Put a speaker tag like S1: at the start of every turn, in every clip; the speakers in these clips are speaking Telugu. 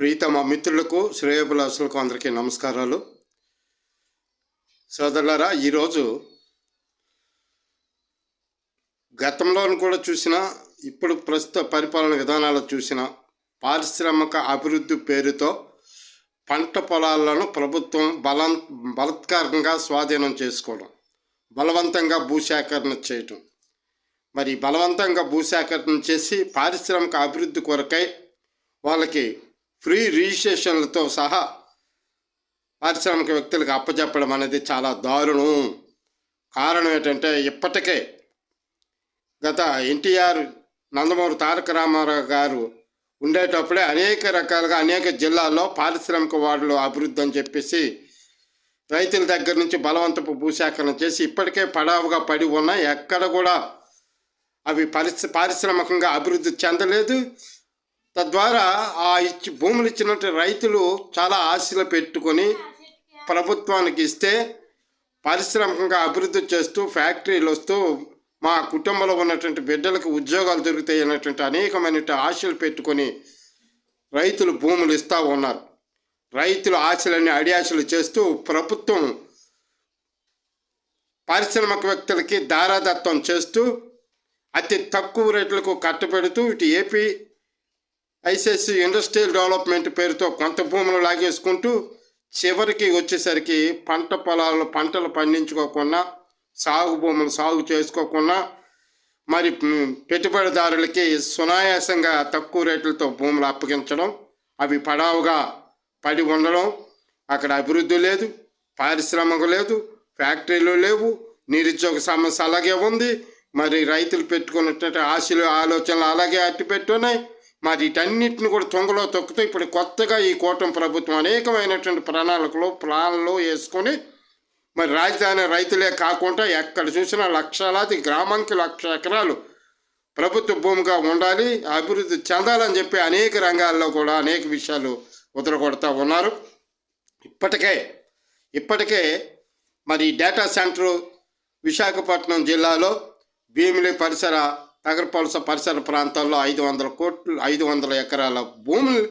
S1: ప్రీతమ మిత్రులకు శ్రేయభిలాసులకు అందరికీ నమస్కారాలు. సోదరులారా ఈరోజు గతంలోను కూడా చూసిన ఇప్పుడు ప్రస్తుత పరిపాలన విధానాలు చూసిన పారిశ్రామిక అభివృద్ధి పేరుతో పంట పొలాలను ప్రభుత్వం బలం బలత్కారంగా స్వాధీనం చేసుకోవడం బలవంతంగా భూసేకరణ చేయటం. మరి బలవంతంగా భూసేకరణ చేసి పారిశ్రామిక అభివృద్ధి కొరకై వాళ్ళకి ఫ్రీ రిజిస్ట్రేషన్లతో సహా పారిశ్రామిక వ్యక్తులకు అప్పచెప్పడం అనేది చాలా దారుణం. కారణం ఏంటంటే ఇప్పటికే గత ఎన్టీఆర్ నందమూరి తారక రామారావు గారు ఉండేటప్పుడే అనేక రకాలుగా అనేక జిల్లాల్లో పారిశ్రామిక వార్డులు అభివృద్ధి అని చెప్పేసి రైతుల దగ్గర నుంచి బలవంతపు భూసేకరణ చేసి ఇప్పటికే పడావుగా పడి ఉన్నాయి ఎక్కడ కూడా అవి పరిశ్ర పారిశ్రామికంగా అభివృద్ధి చెందలేదు. తద్వారా ఆ ఇచ్చి భూములు ఇచ్చినట్టు రైతులు చాలా ఆశలు పెట్టుకొని ప్రభుత్వానికి ఇస్తే పారిశ్రామికంగా అభివృద్ధి చేస్తూ ఫ్యాక్టరీలు వస్తూ మా కుటుంబంలో ఉన్నటువంటి బిడ్డలకు ఉద్యోగాలు దొరుకుతాయి అనేటువంటి అనేకమైన ఆశలు పెట్టుకొని రైతులు భూములు ఇస్తూ ఉన్నారు. రైతుల ఆశలన్నీ అడియాశలు చేస్తూ ప్రభుత్వం పారిశ్రామిక వ్యక్తులకి దారాదత్తం చేస్తూ అతి తక్కువ రేట్లకు కట్టబెడుతూ ఇటు ఏపీ ఐసిఐసి ఇండస్ట్రియల్ డెవలప్మెంట్ పేరుతో కొంత భూములు లాగేసుకుంటూ చివరికి వచ్చేసరికి పంట పొలాలు పంటలు పండించుకోకుండా సాగు భూములు సాగు చేసుకోకుండా మరి పెట్టుబడిదారులకి సునాయాసంగా తక్కువ రేట్లతో భూములు అప్పగించడం అవి పడావుగా పడి ఉండడం అక్కడ అభివృద్ధి లేదు పారిశ్రామిక లేదు ఫ్యాక్టరీలు లేవు నిరుద్యోగ సమస్య అలాగే ఉంది మరి రైతులు పెట్టుకున్నటువంటి ఆశలు ఆలోచనలు అలాగే అట్టి పెట్టున్నాయి మరి వీటన్నిటిని కూడా తొంగలో తొక్కుతూ ఇప్పుడు కొత్తగా ఈ కూటమి ప్రభుత్వం అనేకమైనటువంటి ప్రణాళికలు ప్లాన్లు వేసుకొని మరి రాజధాని రైతులే కాకుండా ఎక్కడ చూసినా లక్షలాది గ్రామానికి లక్ష ఎకరాలు ప్రభుత్వ భూమిగా ఉండాలి అభివృద్ధి చెందాలని చెప్పి అనేక రంగాల్లో కూడా అనేక విషయాలు ఉదరగొడతా ఉన్నారు. ఇప్పటికే ఇప్పటికే మరి డేటా సెంటర్ విశాఖపట్నం జిల్లాలో భీమిలి పరిసర నగరపలస పరిసర ప్రాంతాల్లో ఐదు వందల కోట్లు ఐదు వందల ఎకరాల భూములు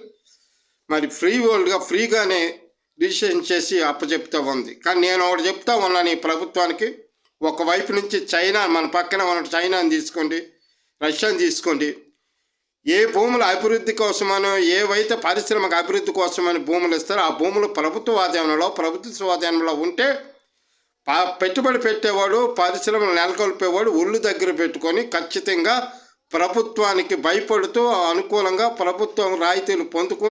S1: మరి ఫ్రీ వరల్డ్గా ఫ్రీగానే రిజిస్ట్రేషన్ చేసి అప్పచెప్తూ ఉంది. కానీ నేను ఒకటి చెప్తా ఉన్నాను ఈ ప్రభుత్వానికి ఒకవైపు నుంచి చైనా మన పక్కన ఉన్న చైనాని తీసుకోండి రష్యాని తీసుకోండి. ఏ భూముల అభివృద్ధి కోసమనో ఏవైతే పరిశ్రమకు అభివృద్ధి కోసమని భూములు ఇస్తారో ఆ భూములు ప్రభుత్వ స్వాధీనంలో ప్రభుత్వ స్వాధీనంలో ఉంటే ఆ పెట్టుబడి పెట్టేవాడు పరిశ్రమలు నెలకొల్పేవాడు ఒళ్ళు దగ్గర పెట్టుకొని ఖచ్చితంగా ప్రభుత్వానికి భయపడుతూ అనుకూలంగా ప్రభుత్వం రాయితీలు పొందుకు